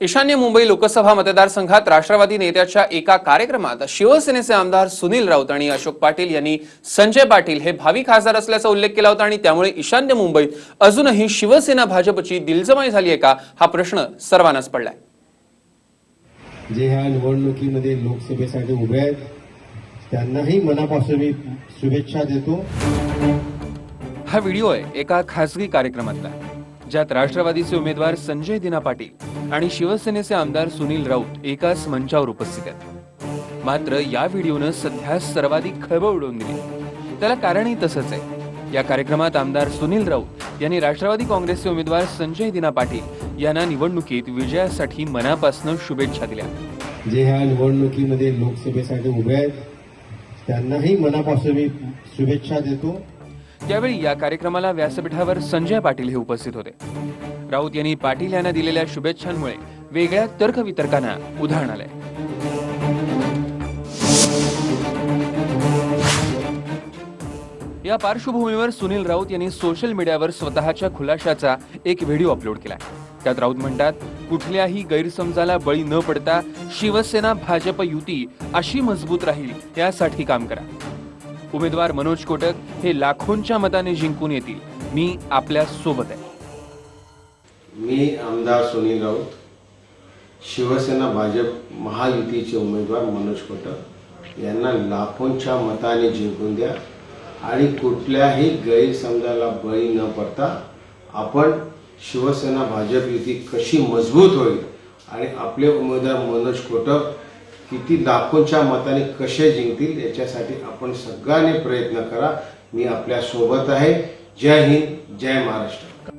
ईशान्य मुंबई लोकसभा मतदारसंघात राष्ट्रवादी नेत्याच्या एका कार्यक्रमात शिवसेनेचे आमदार सुनील राऊत आणि अशोक पाटील यांनी संजय पाटील हे भावी खासदार असल्याचा उल्लेख केला होता आणि त्यामुळे ईशान्य मुंबईत अजूनही शिवसेना भाजपची दिलजमाई झाली आहे का हा प्रश्न सर्वांनाच पडलाय. जे ह्या निवडणुकीमध्ये लोकसभेसाठी उभे आहेत त्यांनाही मनापासून मी शुभेच्छा देतो. हा व्हिडिओ आहे एका खासगी कार्यक्रमातला. ज्यात राष्ट्रवादीचे उमेदवार संजय दिना पाटील आणि शिवसेनेचे आमदार सुनील राऊत एकाच मंचावर उपस्थित आहेत. मात्र या व्हिडिओनं सध्या सर्वाधिक खळबळ उडवून दिली. त्याला कारणही तसंच आहे. या कार्यक्रमात आमदार सुनील राऊत यांनी राष्ट्रवादी काँग्रेसचे उमेदवार संजय दिना पाटील यांना निवडणुकीत विजयासाठी मनापासून शुभेच्छा दिल्या. जे ह्या निवडणुकीमध्ये लोकसभेसाठी उभे आहेत त्यांनाही मनापासून मी शुभेच्छा देतो. त्यावेळी या कार्यक्रमाला व्यासपीठावर संजय पाटील हे उपस्थित होते. राऊत यांनी पाटील यांना दिलेल्या शुभेच्छांमुळे वेगळ्या तर्कवितर्कांना उदाहरण आलंय. या पार्श्वभूमीवर सुनील राऊत यांनी सोशल मीडियावर स्वतःच्या खुलाशाचा एक व्हिडिओ अपलोड केला त्यात राऊत म्हणतात कुठल्याही गैरसमजाला बळी न पडता शिवसेना भाजप युती अशी मजबूत राहील यासाठी काम करा. उमेदवार मनोज कोटक हे लाखोंच्या मताने जिंकून येतील. मी आपल्यासोबत आहे. मी आमदार सुनील राऊत शिवसेना भाजप महायुतीचे उमेदवार मनोज कोटक यांना लाखोंच्या मताने जिंकून द्या आणि कुठल्याही गैरसमजाला बळी न पडता आपण शिवसेना भाजप युती कशी मजबूत होईल आणि आपले उमेदवार मनोज कोटक किती लाखोंच्या मताने कसे जिंकतील याच्यासाठी आपण सगळ्यांनी प्रयत्न करा. मी आपल्यासोबत आहे. जय हिंद जय महाराष्ट्र.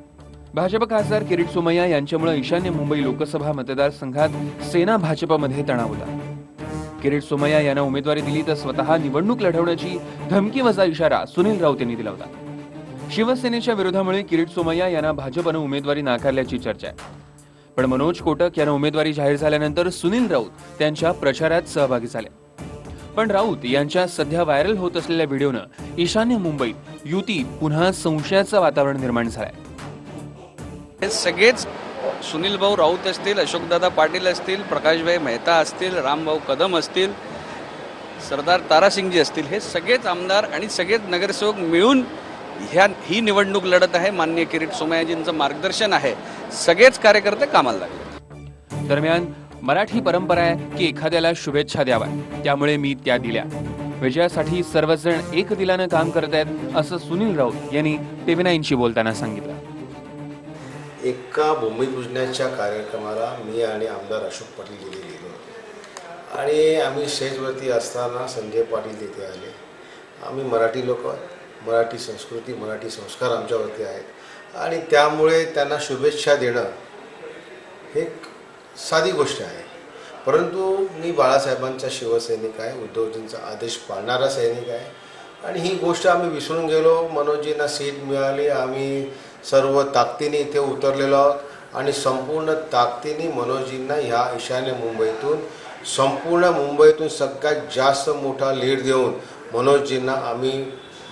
भाजप खासदार किरीट सोमय्या यांच्यामुळे ईशान्य मुंबई लोकसभा मतदारसंघात सेना भाजपमध्ये तणाव होता. किरीट सोमय्या यांना उमेदवारी दिली तर स्वतः निवडणूक लढवण्याची धमकी वजा इशारा सुनील राऊत यांनी दिला होता. शिवसेनेच्या विरोधामुळे किरीट सोमय्या यांना भाजपनं उमेदवारी नाकारल्याची चर्चा आहे. पण मनोज कोटक यांना उमेदवारी जाहीर झाल्यानंतर सुनील राऊत त्यांच्या प्रचारात सहभागी झाले. पण राऊत यांच्या सध्या व्हायरल होत असलेल्या व्हिडिओनं ईशान्य मुंबईत युती पुन्हा संशयाचं वातावरण निर्माण झालंय. हे सगळेच सुनील भाऊ राऊत असतील अशोकदादा पाटील असतील प्रकाशभाई मेहता असतील रामभाऊ कदम असतील सरदार तारासिंगजी असतील हे सगळेच आमदार आणि सगळेच नगरसेवक मिळून ह्या ही निवडणूक लढत आहे. माननीय किरीट सोमयाजींचं मार्गदर्शन आहे. सगळेच कार्यकर्ते कामाला लागले. दरम्यान मराठी परंपरा आहे की एखाद्याला शुभेच्छा द्याव्या त्यामुळे मी त्या दिल्या. विजयासाठी सर्वजण एक दिलानं काम करत आहेत असं सुनील राऊत यांनी टीव्ही नाईनशी बोलताना सांगितलं. एका भूमिपूजनाच्या कार्यक्रमाला मी आणि आमदार अशोक पाटील गेलो होतो. आणि आम्ही स्टेजवरती असताना संजय पाटील तिथे आले. आम्ही मराठी लोक मराठी संस्कृती मराठी संस्कार आमच्यावरती आहेत. आणि त्यामुळे त्यांना शुभेच्छा देणं हे एक साधी गोष्ट आहे. परंतु मी बाळासाहेबांचा शिवसैनिक आहे उद्धवजींचा आदेश पाळणारा सैनिक आहे. आणि ही गोष्ट आम्ही विसरून गेलो मनोजींना सीट मिळाली आम्ही सर्व ताकदीने इथे उतरलेलो आहोत. आणि संपूर्ण ताकदीने मनोजींना ह्या ईशान्य मुंबईतून संपूर्ण मुंबईतून सगळ्यात जास्त मोठा लीड देऊन मनोजींना आम्ही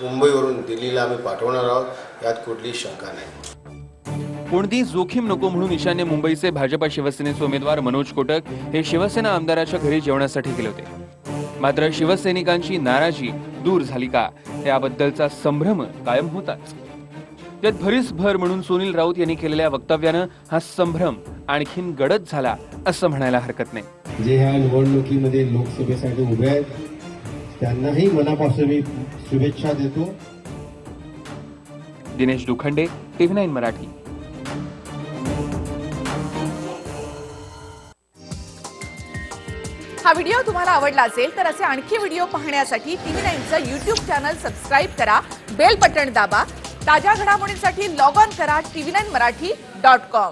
मुंबईवरून दिल्लीला आम्ही पाठवणार आहोत. यात कुठलीही शंका नाही. कोणती जोखीम नको म्हणून ईशान्य मुंबईचे भाजपा शिवसेनेचे उमेदवार मनोज कोटक हे शिवसेना आमदाराच्या घरी जेवणासाठी गेले होते. मात्र शिवसैनिकांची नाराजी दूर झाली का? याबद्दलचा संभ्रम कायम होताच. त्यात भरीस भर म्हणून सुनील राऊत यांनी केलेल्या वक्तव्यानं हा संभ्रम आणखीन गडद झाला असं म्हणायला हरकत नाही. जे ह्या निवडणुकीमध्ये लोकसभेसाठी उभे आहेत त्यांनाही मनापासून मी शुभेच्छा देतो. Dinesh Dukhande TV nine Marathi. हा व्हिडिओ तुम्हाला आवडला असेल तर असे आणखी व्हिडिओ पाहण्यासाठी टीव्ही नाईनचं युट्यूब चॅनल सबस्क्राईब करा बेल बटण दाबा ताज्या घडामोडींसाठी लॉग ऑन करा TV nine Marathi dot com.